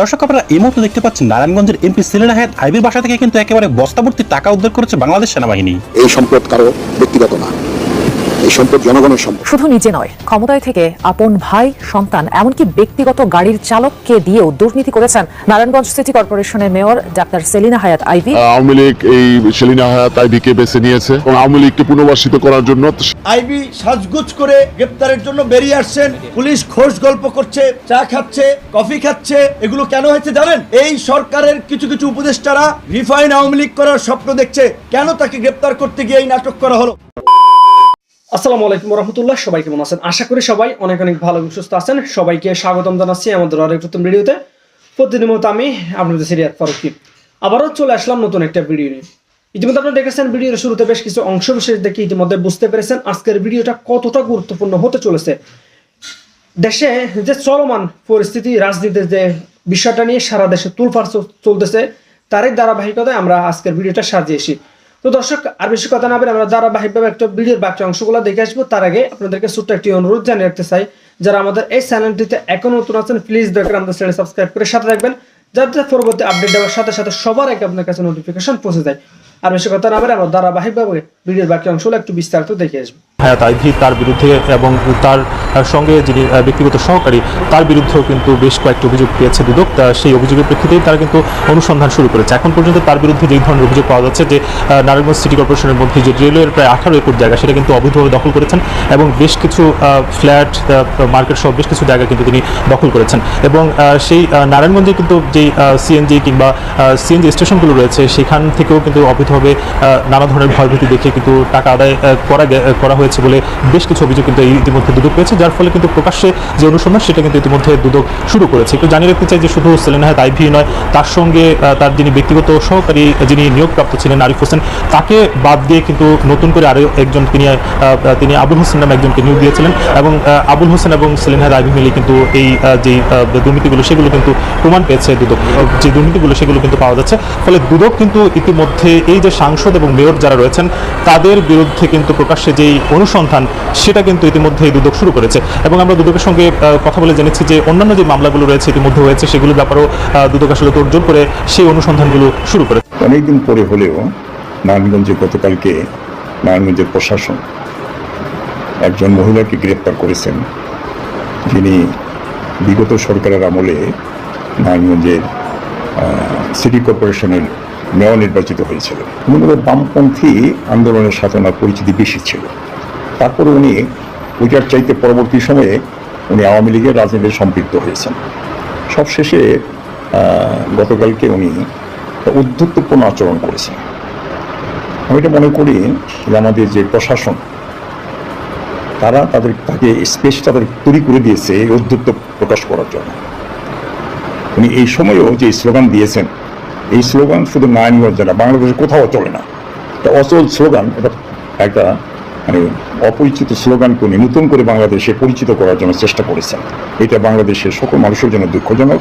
দর্শক, আপনারা এই মুহূর্তে দেখতে পাচ্ছেন নারায়ণগঞ্জের এমপি সেলিনা হায়াত আইবির বাসা থেকে কিন্তু একেবারে বস্তাভর্তি টাকা উদ্ধার করেছে বাংলাদেশ সেনাবাহিনী। এই সম্পদ কারও ব্যক্তিগত না। এই সম্পদ জনগণের সম্পদ। শুধু নিজে নয় ক্ষমতায় থেকে আপন ভাই সন্তান এমনকি ব্যক্তিগত গাড়ির চালককে দিয়েও দুর্নীতি করেছেন নারায়ণগঞ্জ সিটি কর্পোরেশনের মেয়র ডাক্তার সেলিনা হায়াত আইভি। আওয়ামী লীগ এই সেলিনা হায়াত আইবিকে বেছে নিয়েছে এবং আওয়ামী লীগকে পুনর্বাসিত করার জন্য আইবি সাজগুজ করে গ্রেপ্তারের জন্য বেরিয়ে আসছেন। পুলিশ খোঁজ গল্প করছে চা খাচ্ছে কফি খাচ্ছে। এগুলো কেন হয়েছে জানেন? এই সরকারের কিছু কিছু উপদেষ্টারা রিফাইন আওয়ামী লীগ করার স্বপ্ন দেখছে। কেন তাকে গ্রেপ্তার করতে গিয়ে এই নাটক করা হলো? আসসালামু আলাইকুম রহমতুল্লাহ সবাই কেমন আছেন? আশা করি সবাই অনেক অনেক ভালো এবং সুস্থ আছেন। সবাইকে স্বাগতম জানাচ্ছি আমাদের আরেক নতুন ভিডিওতে। প্রতিদিনের মতো আমি আপনাদের সিরিয়াত ফারুকি আবারও চলে আসলাম নতুন একটা ভিডিও নিয়ে। ইতিমধ্যে আপনারা দেখেছেন ভিডিওর শুরুতে বেশ কিছু অংশ বিশেষ দেখে ইতিমধ্যে বুঝতে পেরেছেন আজকের ভিডিওটা কতটা গুরুত্বপূর্ণ হতে চলেছে। দেশে যে চলমান পরিস্থিতি, রাজনীতির যে বিষয়টা নিয়ে সারা দেশে তুলফার চলতেছে, তারই ধারাবাহিকতায় আমরা আজকের ভিডিওটা সাজিয়েছি। তো দর্শক, আর বেশি কথা না বলে আমরা ধারাবাহিকভাবে একটা ভিডিওর বাকি অংশগুলো দেখে আসব। তার আগে আপনাদেরকে ছোট্ট একটি অনুরোধ জানিয়ে রাখতে চাই, যারা আমাদের এই চ্যানেলটিতে এখন নতুন আছেন প্লিজ দয়া আমাদের চ্যানেল সাবস্ক্রাইব করে সাথে রাখবেন যাতে পরবর্তী আপডেট দেওয়ার সাথে সাথে সবার আগে আপনার কাছে নোটিফিকেশন পৌঁছে যায়। আর বেশি কথা না বলে আমরা ধারাবাহিকভাবে ভিডিওর বাকি অংশগুলো একটু বিস্তারিত দেখে আসব। হায়াত আইভি তার বিরুদ্ধে এবং তার সঙ্গে যিনি ব্যক্তিগত সহকারী, তার বিরুদ্ধেও কিন্তু বেশ কয়েকটি অভিযোগ পেয়েছে দুদক। সেই অভিযোগের প্রেক্ষিতেই তারা কিন্তু অনুসন্ধান শুরু করেছে। এখন পর্যন্ত তার বিরুদ্ধে যেই ধরনের অভিযোগ পাওয়া যাচ্ছে যে নারায়ণগঞ্জ সিটি কর্পোরেশনের মধ্যে যে রেলওয়ের প্রায় আঠারো একর জায়গা, সেটা কিন্তু অবৈধভাবে দখল করেছেন এবং বেশ কিছু ফ্ল্যাট মার্কেট সহ বেশ কিছু জায়গা কিন্তু তিনি দখল করেছেন। এবং সেই নারায়ণগঞ্জে কিন্তু যেই সিএনজি কিংবা সিএনজি স্টেশনগুলো রয়েছে, সেখান থেকেও কিন্তু অবৈধভাবে নানা ধরনের ভয়ভীতি দেখে কিন্তু টাকা আদায় করা করা হয়েছে। বলে বেশ কিছু অভিযোগ কিন্তু ইতিমধ্যে দুদক পেয়েছে, যার ফলে কিন্তু প্রকাশ্যে যে অনুসন্ধান, সেটা কিন্তু ইতিমধ্যে দুদক শুরু করেছে। একটু জানিয়ে রাখতে চাই যে শুধু সেলেনাহাত আইভি নয়, তার সঙ্গে তার যিনি ব্যক্তিগত সহকারী, যিনি নিয়োগপ্রাপ্ত ছিলেন আরিফ হোসেন, তাকে বাদ দিয়ে কিন্তু নতুন করে আরও একজন তিনি তিনি আবুল হোসেন নামে একজনকে নিয়োগ দিয়েছিলেন এবং আবুল হোসেন এবং সেলিনহাদ আইভি মিলে কিন্তু এই যে দুর্নীতিগুলো, সেগুলো কিন্তু প্রমাণ পেয়েছে দুদক যে দুর্নীতিগুলো, সেগুলো কিন্তু পাওয়া যাচ্ছে। ফলে দুদক কিন্তু ইতিমধ্যে এই যে সাংসদ এবং মেয়র যারা রয়েছেন, তাদের বিরুদ্ধে কিন্তু প্রকাশ্যে যেই অনুসন্ধান, সেটা কিন্তু ইতিমধ্যে দুদক শুরু করেছে। এবং আমরা দুদকের সঙ্গে কথা বলে জেনেছি যে অন্যান্য যে মামলাগুলো রয়েছে ইতিমধ্যে হয়েছে, সেগুলোর ব্যাপারেও দুদক আসলে তোড়জোড় করে সেই অনুসন্ধানগুলো শুরু করেছে। অনেকদিন পরে হলেও নারায়ণগঞ্জে গতকালকে নারায়ণগঞ্জের প্রশাসন একজন মহিলাকে গ্রেপ্তার করেছেন। যিনি বিগত সরকারের আমলে নারায়ণগঞ্জের সিটি কর্পোরেশনের মেয়র নির্বাচিত হয়েছিল বামপন্থী আন্দোলনের সাথে ওনার পরিচিতি বেশি ছিল। তারপরে উনি ওইটার চাইতে পরবর্তী সময়ে উনি আওয়ামী লীগের রাজনীতিতে সম্পৃক্ত হয়েছেন। সবশেষে গতকালকে উনি উদ্ধত্তপূর্ণ আচরণ করেছেন। আমি এটা মনে করি যে আমাদের যে প্রশাসন, তারা তাদের তাকে স্পেস তাদের তৈরি করে দিয়েছে এই উদ্ধত্ত প্রকাশ করার জন্য। উনি এই সময়েও যে স্লোগান দিয়েছেন, এই স্লোগান শুধু নারায়ণগঞ্জ না বাংলাদেশে কোথাও চলে না এটা অচল স্লোগান এটা একটা মানে অপরিচিত স্লোগানকে উনি নতুন করে বাংলাদেশে পরিচিত করার জন্য চেষ্টা করেছেন। এটা বাংলাদেশের সকল মানুষের জন্য দুঃখজনক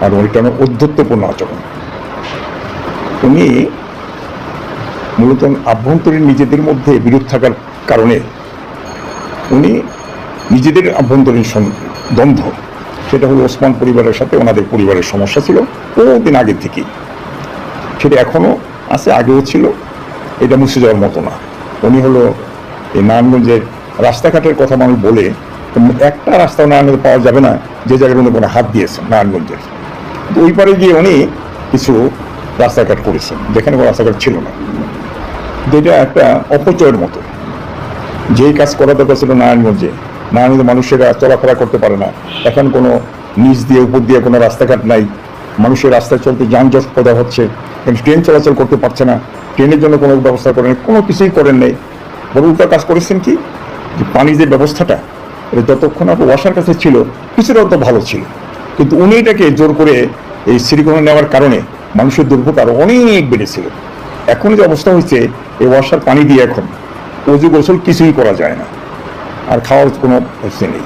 আর ওইটা অধ্যত্বপূর্ণ আচরণ। উনি মূলত আভ্যন্তরীণ নিজেদের মধ্যে বিরোধ থাকার কারণে উনি নিজেদের আভ্যন্তরীণ দ্বন্দ্ব, সেটা হলো ওসমান পরিবারের সাথে ওনাদের পরিবারের সমস্যা ছিল, বহুদিন আগে থেকেই। সেটা এখনও আছে, আগেও ছিল, এটা মুছে যাওয়ার মতো না। উনি হলো এই নারায়ণগঞ্জের রাস্তাঘাটের কথা মানুষ বলে একটা রাস্তা নারায়ণগঞ্জে পাওয়া যাবে না, যে জায়গার মধ্যে কোনো হাত দিয়েছেন নারায়ণগঞ্জের। ওই পারে গিয়ে উনি কিছু রাস্তাঘাট করেছেন, যেখানে কোনো রাস্তাঘাট ছিল না। যেটা একটা অপচয়ের মতো। যেই কাজ করা দরকার ছিল নারায়ণগঞ্জে নারায়ণগঞ্জে মানুষেরা চলাফেরা করতে পারে না। এখন কোনো নিচ দিয়ে উপর দিয়ে কোনো রাস্তাঘাট নাই। মানুষের রাস্তায় চলতে যানজট পদা হচ্ছে। ট্রেন চলাচল করতে পারছে না। ট্রেনের জন্য কোনো ব্যবস্থা করেন, কোনো কিছুই করেন নেই। বড় কাজ করেছেন কি? যে পানির যে ব্যবস্থাটা যতক্ষণ আপনার ওয়াসার কাছে ছিল, কিছুটা তো ভালো ছিল। কিন্তু উনি এটাকে জোর করে এই সিরিকোনা নেওয়ার কারণে মানুষের দুর্ভোগ আরও অনেক বেড়েছিল। এখন যে অবস্থা হয়েছে, এই ওয়াসার পানি দিয়ে এখন অজু গোসল কিছুই করা যায় না। আর খাওয়ার কোনো হচ্ছে নেই।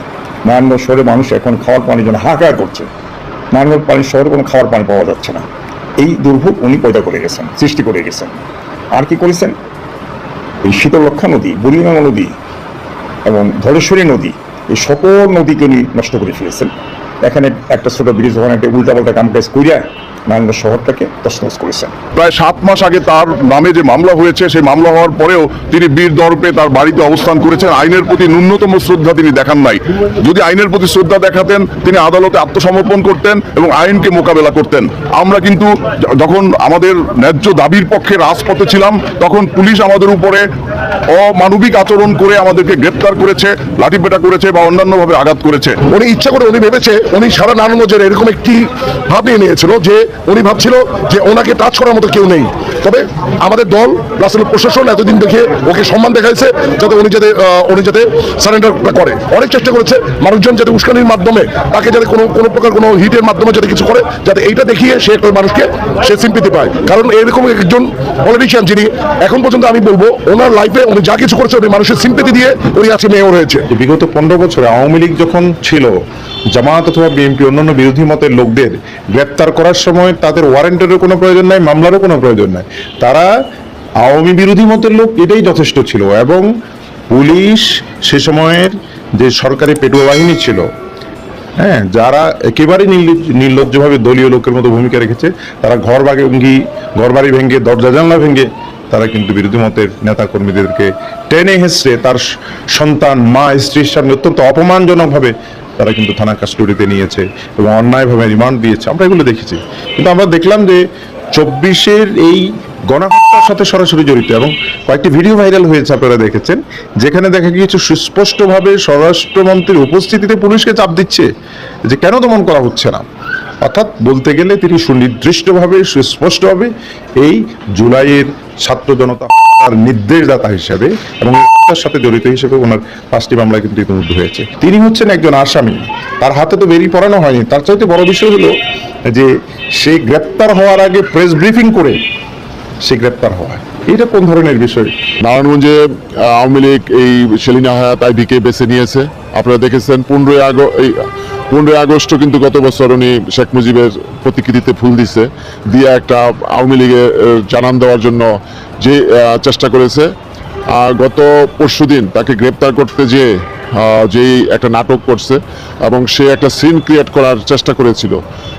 নারায়ণগঞ্জ শহরে মানুষ এখন খাওয়ার পানির জন্য হাহাকার করছে। নারায়ণগঞ্জ পানির শহরে কোনো খাওয়ার পানি পাওয়া যাচ্ছে না। এই দুর্ভোগ উনি পয়দা করে গেছেন, সৃষ্টি করে গেছেন। আর কি করেছেন? এই শীতলক্ষা নদী বুড়িগঙ্গা নদী এবং ধরেশ্বরী নদী, এই সকল নদীকে উনি নষ্ট করে ফেলেছেন। এখানে একটা ছোট ব্রিজ ওখানে একটা উল্টাপাল্টা কাম কাজ করিয়া নারায়ণগঞ্জ শহরটাকে তছনছ করেছেন। প্রায় সাত মাস আগে তার নামে যে মামলা হয়েছে, সেই মামলা হওয়ার পরেও তিনি বীর দর্পে তার বাড়িতে অবস্থান করেছেন। আইনের প্রতি ন্যূনতম শ্রদ্ধা তিনি দেখান নাই। যদি আইনের প্রতি শ্রদ্ধা দেখাতেন, তিনি আদালতে আত্মসমর্পণ করতেন এবং আইনকে মোকাবেলা করতেন। আমরা কিন্তু যখন আমাদের ন্যায্য দাবির পক্ষে রাজপথে ছিলাম, তখন পুলিশ আমাদের উপরে অমানবিক আচরণ করে আমাদেরকে গ্রেপ্তার করেছে, লাঠিপেটা করেছে বা অন্যান্যভাবে আঘাত করেছে। উনি ইচ্ছা করে উনি ভেবেছে উনি সারা নারায়ণগঞ্জের এরকম একটি ভাব নিয়ে নিয়েছিল যে উনি ভাবছিল যে ওনাকে টাচ করার মতো কেউ নেই। তবে আমাদের দল প্লাস প্রশাসন, এতদিন দেখে ওকে সম্মান দেখাইছে যাতে উনি যাতে উনি যাতে সারেন্ডার করে। অনেক চেষ্টা করেছে, মানুষজন যাতে উস্কানির মাধ্যমে, তাকে যাতে কোনো কোনো প্রকার কোনো হিটের মাধ্যমে যাতে কিছু করে, যাতে এইটা দেখিয়ে সে একটা মানুষকে সে সিম্পিতি পায়। কারণ এরকম একজন পলিটিশিয়ান যিনি, এখন পর্যন্ত আমি বলব, ওনার লাইফে উনি যা কিছু করেছে, উনি মানুষের সিম্পিতি দিয়ে উনি আজকে মেয়র হয়েছে। বিগত পনেরো বছরে আওয়ামী লীগ যখন ছিল জামায়াত অথবা বিএনপি অন্যান্য বিরোধী মতের লোকদের গ্রেপ্তার করার সময় তাদের ওয়ারেন্টেরও কোনো প্রয়োজন নাই, মামলারও কোনো প্রয়োজন নাই। তারা আওয়ামী বিরোধী মতের লোক, এটাই যথেষ্ট ছিল এবং পুলিশ সে সময়ের যে সরকারি পেটুয়া বাহিনী ছিল হ্যাঁ যারা একেবারে নির্লজ্জ- নির্লজ্জভাবে দলীয় লোকের মতো ভূমিকা রেখেছে, তারা ঘর ভাঙ্গি ঘর বাড়ি ভেঙে, দরজা, জানলা ভেঙে, তারা কিন্তু বিরোধী মতের নেতা কর্মীদেরকে টেনে হেসড়ে তার সন্তান, মা, স্ত্রীর সামনে অত্যন্ত অপমানজনকভাবে তারা কিন্তু থানা কাস্টডিতে নিয়েছে এবং অন্যায়ভাবে রিমান্ড দিয়েছে। আমরা এগুলো দেখেছি। কিন্তু আমরা দেখলাম যে চব্বিশের এই গণহত্যার সাথে সরাসরি জড়িত এবং কয়েকটি ভিডিও ভাইরাল হয়েছে আপনারা দেখেছেন, যেখানে দেখা গিয়েছে সুস্পষ্টভাবে স্বরাষ্ট্রমন্ত্রীর উপস্থিতিতে পুলিশকে চাপ দিচ্ছে যে কেন দমন করা হচ্ছে না। অর্থাৎ বলতে গেলে তিনি সুনির্দিষ্টভাবে, সুস্পষ্টভাবে এই জুলাইয়ের ছাত্র জনতা তার নির্দেশদাতা হিসাবে এবং তার সাথে জড়িত হিসেবে ওনার পাঁচটি মামলা কিন্তু ইতিমধ্যে হয়েছে। তিনি হচ্ছেন একজন আসামি। তার হাতে তো বেরিয়ে পড়ানো হয়নি। তার চাইতে বড় বিষয় হলো যে সে গ্রেপ্তার হওয়ার আগে প্রেস ব্রিফিং করে সে গ্রেপ্তার হওয়া এটা কোন ধরনের বিষয়? নারায়ণগঞ্জে আওয়ামী লীগ এই সেলিনা হায়াত আইবিকে বেছে নিয়েছে। আপনারা দেখেছেন, পনেরোই আগস্ট পনেরোই আগস্টও কিন্তু গত বছর উনি শেখ মুজিবের প্রতিকৃতিতে ফুল দিছে, দিয়ে একটা আওয়ামী লীগের জানান দেওয়ার জন্য যে চেষ্টা করেছে। আর গত পরশুদিন তাকে গ্রেপ্তার করতে যে যেই একটা নাটক করছে, এবং সে একটা সিন ক্রিয়েট করার চেষ্টা করেছিল।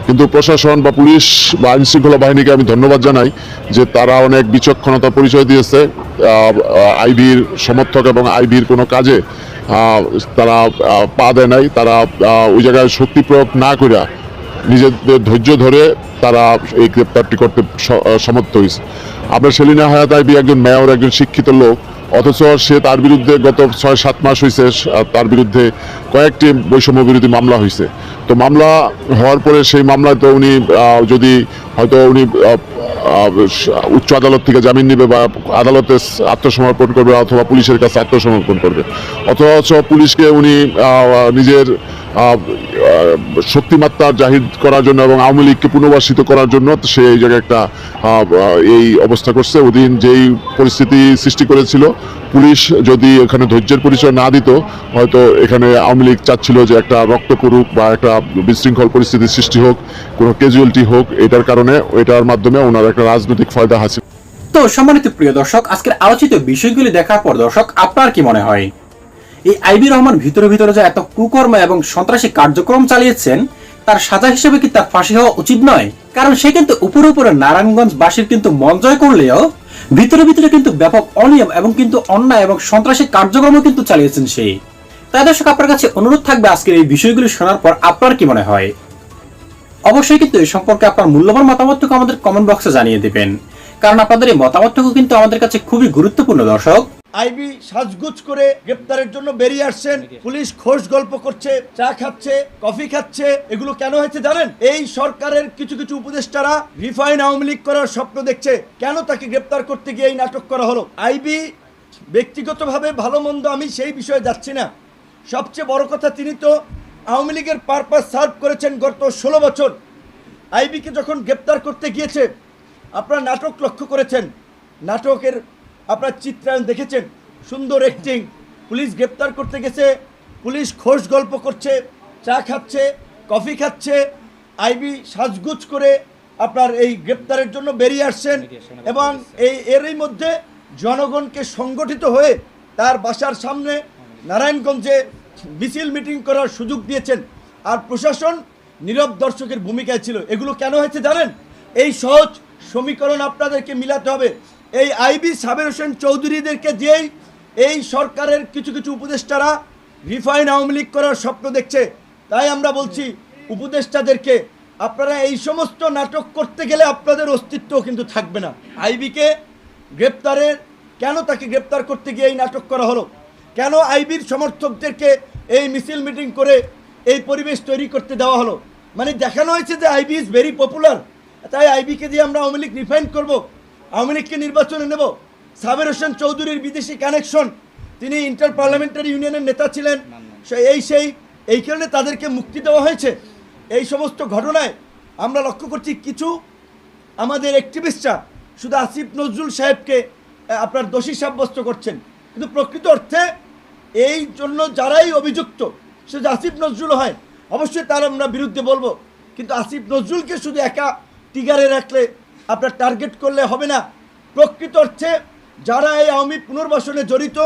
কিন্তু প্রশাসন বা পুলিশ বা আইন শৃঙ্খলা বাহিনীকে আমি ধন্যবাদ জানাই যে তারা অনেক বিচক্ষণতা পরিচয় দিয়েছে। আইবির সমর্থক এবং আইবির কোনো কাজে তারা পা দেয় নাই। তারা ওই জায়গায় শক্তি প্রয়োগ না করে নিজেদের ধৈর্য ধরে তারা এই গ্রেপ্তারটি করতে সমর্থ হয়েছে আপনার সেলিনা হায়াত আইবি একজন মেয়র, একজন শিক্ষিত লোক। অথচ সে তার বিরুদ্ধে গত ছয়, সাত মাস হয়েছে তার বিরুদ্ধে কয়েকটি বৈষম্য বিরোধী মামলা হয়েছে তো মামলা হওয়ার পরে সেই মামলায় তো উনি যদি হয়তো উনি উচ্চ আদালত থেকে জামিন নেবে বা আদালতে আত্মসমর্পণ করবে অথবা পুলিশের কাছে আত্মসমর্পণ করবে। অথচ পুলিশকে উনি নিজের শক্তিমাত্রা জাহির করার জন্য এবং আওয়ামী লীগকে পুনর্বাসিত করার জন্য সে এই জায়গায় একটা এই অবস্থা করছে। ওদিন যেই পরিস্থিতি সৃষ্টি করেছিল, পুলিশ যদি এখানে ধৈর্যের পরিচয় না দিত, হয়তো এখানে আওয়ামী লীগ চাচ্ছিল যে একটা রক্ত করুক বা একটা বিশৃঙ্খল পরিস্থিতির সৃষ্টি হোক, কোনো ক্যাজুয়ালিটি হোক, এটার কারণে এটার মাধ্যমে ওনার একটা রাজনৈতিক ফায়দা হাসিল। তো সম্মানিত প্রিয় দর্শক, আজকের আলোচিত বিষয়গুলি দেখার পর দর্শক, আপনার কি মনে হয়? এই আইবি রহমান ভিতরে ভিতরে যে এত কুকর্ম এবং সন্ত্রাসী কার্যক্রম চালিয়েছেন, তার সাজা হিসেবে কি তার ফাঁসি হওয়া উচিত নয়? কারণ সে কিন্তু উপরে উপরে নারায়ণগঞ্জ বাসীর কিন্তু মন জয় করলেও ভিতরে ভিতরে কিন্তু ব্যাপক অনিয়ম এবং কিন্তু অন্যায় এবং সন্ত্রাসী কার্যক্রমও কিন্তু চালিয়েছেন সেই তাই দর্শক, আপনার কাছে অনুরোধ থাকবে আজকের এই বিষয়গুলি শোনার পর আপনার কি মনে হয়? অবশ্যই কিন্তু এই সম্পর্কে আপনার মূল্যবান মতামতটুকু আমাদের কমেন্ট বক্সে জানিয়ে দেবেন। কারণ আপনাদের এই মতামতটুকু কিন্তু আমাদের কাছে খুবই গুরুত্বপূর্ণ দর্শক। আইবি সাজগুজ করে গ্রেপ্তারের জন্য বেরিয়ে আসছেন। পুলিশ খোশ গল্প করছে, চা খাচ্ছে, কফি খাচ্ছে। এগুলো কেন হয়েছে জানেন? এই সরকারের কিছু কিছু উপদেষ্টারা রিফাইন আওয়ামী লীগ করার স্বপ্ন দেখছে। কেন তাকে গ্রেপ্তার করতে গিয়ে এই নাটক করা হলো? আইবি ব্যক্তিগতভাবে ভালো মন্দ আমি সেই বিষয়ে যাচ্ছি না। সবচেয়ে বড় কথা, তিনি তো আওয়ামী লীগের পারপাস সার্ভ করেছেন গত ষোলো বছর। আইবিকে যখন গ্রেপ্তার করতে গিয়েছে, আপনারা নাটক লক্ষ্য করেছেন। নাটকের আপনার চিত্রায়ন দেখেছেন? সুন্দর অ্যাক্টিং পুলিশ গ্রেপ্তার করতে গেছে। পুলিশ খোশ গল্প করছে, চা খাচ্ছে, কফি খাচ্ছে। আইবি সাজগুজ করে আপনার এই গ্রেপ্তারের জন্য বেরিয়ে আসছেন এবং এই এরই মধ্যে জনগণকে সংগঠিত হয়ে তার বাসার সামনে নারায়ণগঞ্জে মিছিল মিটিং করার সুযোগ দিয়েছেন। আর প্রশাসন নীরব দর্শকের ভূমিকায় ছিল। এগুলো কেন হয়েছে জানেন? এই সহজ সমীকরণ আপনাদেরকে মিলাতে হবে। এই আইবি সাবের হোসেন চৌধুরীদেরকে যেই, এই সরকারের কিছু কিছু উপদেষ্টারা রিফাইন আওয়ামী লীগ করার স্বপ্ন দেখছে, তাই আমরা বলছি উপদেষ্টাদেরকে, আপনারা এই সমস্ত নাটক করতে গেলে আপনাদের অস্তিত্ব কিন্তু থাকবে না। আইবিকে গ্রেপ্তারের, কেন তাকে গ্রেপ্তার করতে গিয়ে এই নাটক করা হলো? কেন আইবির সমর্থকদেরকে এই মিছিল মিটিং করে এই পরিবেশ তৈরি করতে দেওয়া হলো? মানে দেখানো হয়েছে যে আইবি ইজ ভেরি পপুলার তাই আইবিকে দিয়ে আমরা আওয়ামী লীগ রিফাইন করব। আওয়ামী লীগকে নির্বাচনে নেব। সাবের হোসেন চৌধুরীর বিদেশি কানেকশন তিনি ইন্টার পার্লামেন্টারি ইউনিয়নের নেতা ছিলেন। এই সেই, এই কারণে তাদেরকে মুক্তি দেওয়া হয়েছে। এই সমস্ত ঘটনায় আমরা লক্ষ্য করছি কিছু আমাদের অ্যাক্টিভিস্টরা শুধু আসিফ নজরুল সাহেবকে আপনার দোষী সাব্যস্ত করছেন। কিন্তু প্রকৃত অর্থে এই জন্য যারাই অভিযুক্ত সে আসিফ নজরুল হয়। অবশ্যই তার আমরা বিরুদ্ধে বলব। কিন্তু আসিফ নজরুলকে শুধু একা টিগারে রাখলে আপনার টার্গেট করলে হবে না। প্রকৃত অর্থে যারা এই আওয়ামী পুনর্বাসনে জড়িত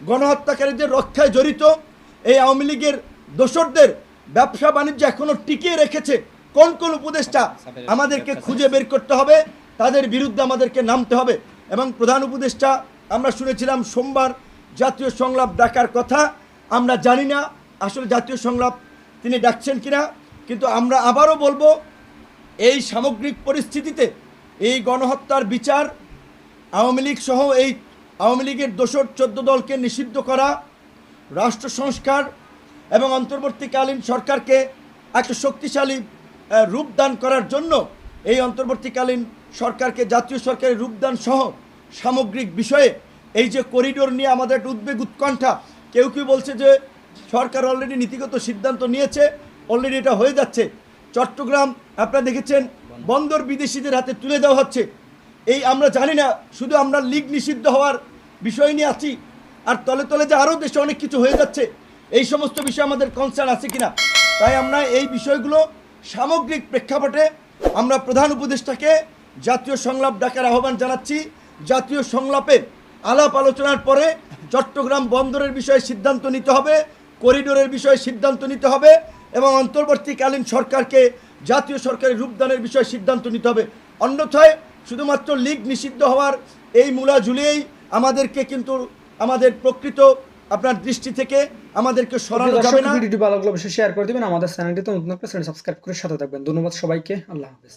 গণহত্যাকারীদের রক্ষায় জড়িত এই আওয়ামী লীগের দোসরদের ব্যবসা বাণিজ্য এখনও টিকিয়ে রেখেছে কোন কোন উপদেষ্টা আমাদেরকে খুঁজে বের করতে হবে তাদের বিরুদ্ধে আমাদেরকে নামতে হবে। এবং প্রধান উপদেষ্টা আমরা শুনেছিলাম সোমবার জাতীয় সংলাপ ডাকার কথা আমরা জানি না আসলে জাতীয় সংলাপ তিনি ডাকছেন কিনা কিন্তু আমরা আবারও বলব এই সামগ্রিক পরিস্থিতিতে এই গণহত্যার বিচার আওয়ামী লীগ সহ এই আওয়ামী লীগের দোসর চোদ্দ দলকে নিষিদ্ধ করা, রাষ্ট্র সংস্কার এবং অন্তর্বর্তীকালীন সরকারকে একটা শক্তিশালী রূপদান করার জন্য এই অন্তর্বর্তীকালীন সরকারকে, জাতীয় সরকারের রূপদান সহ সামগ্রিক বিষয়ে এই যে করিডোর নিয়ে আমাদের একটা উদ্বেগ উৎকণ্ঠা, কেউ কেউ বলছে যে সরকার অলরেডি নীতিগত সিদ্ধান্ত নিয়েছে অলরেডি এটা হয়ে যাচ্ছে। চট্টগ্রাম, আপনারা দেখেছেন বন্দর বিদেশিদের হাতে তুলে দেওয়া হচ্ছে। এই আমরা জানি না, শুধু আমরা লিগ নিষিদ্ধ হওয়ার বিষয় নিয়ে আছি, আর তলে তলে যে আরও দেশে অনেক কিছু হয়ে যাচ্ছে, এই সমস্ত বিষয়ে আমাদের কনসার্ন আছে কিনা? তাই আমরা এই বিষয়গুলো সামগ্রিক প্রেক্ষাপটে আমরা প্রধান উপদেষ্টাকে জাতীয় সংলাপ ডাকার আহ্বান জানাচ্ছি। জাতীয় সংলাপে আলাপ আলোচনার পরে চট্টগ্রাম বন্দরের বিষয়ে সিদ্ধান্ত নিতে হবে, করিডোরের বিষয়ে সিদ্ধান্ত নিতে হবে এবং অন্তর্বর্তীকালীন সরকারকে জাতীয় সরকারের রূপদানের বিষয়ে সিদ্ধান্ত নিতে হবে। অন্যথায় শুধুমাত্র লীগ নিষিদ্ধ হওয়ার এই মূলা ঝুলিয়েই আমাদেরকে কিন্তু আমাদের প্রকৃত আপনার দৃষ্টি থেকে আমাদেরকে সরানো যাবে না। ভিডিওটি ভালো লাগলে অবশ্যই শেয়ার করে দিবেন। আমাদের চ্যানেলটি তো নতুন একটা চ্যানেল সাবস্ক্রাইব করে সাথে থাকবেন। ধন্যবাদ সবাইকে। আল্লাহ হাফেজ।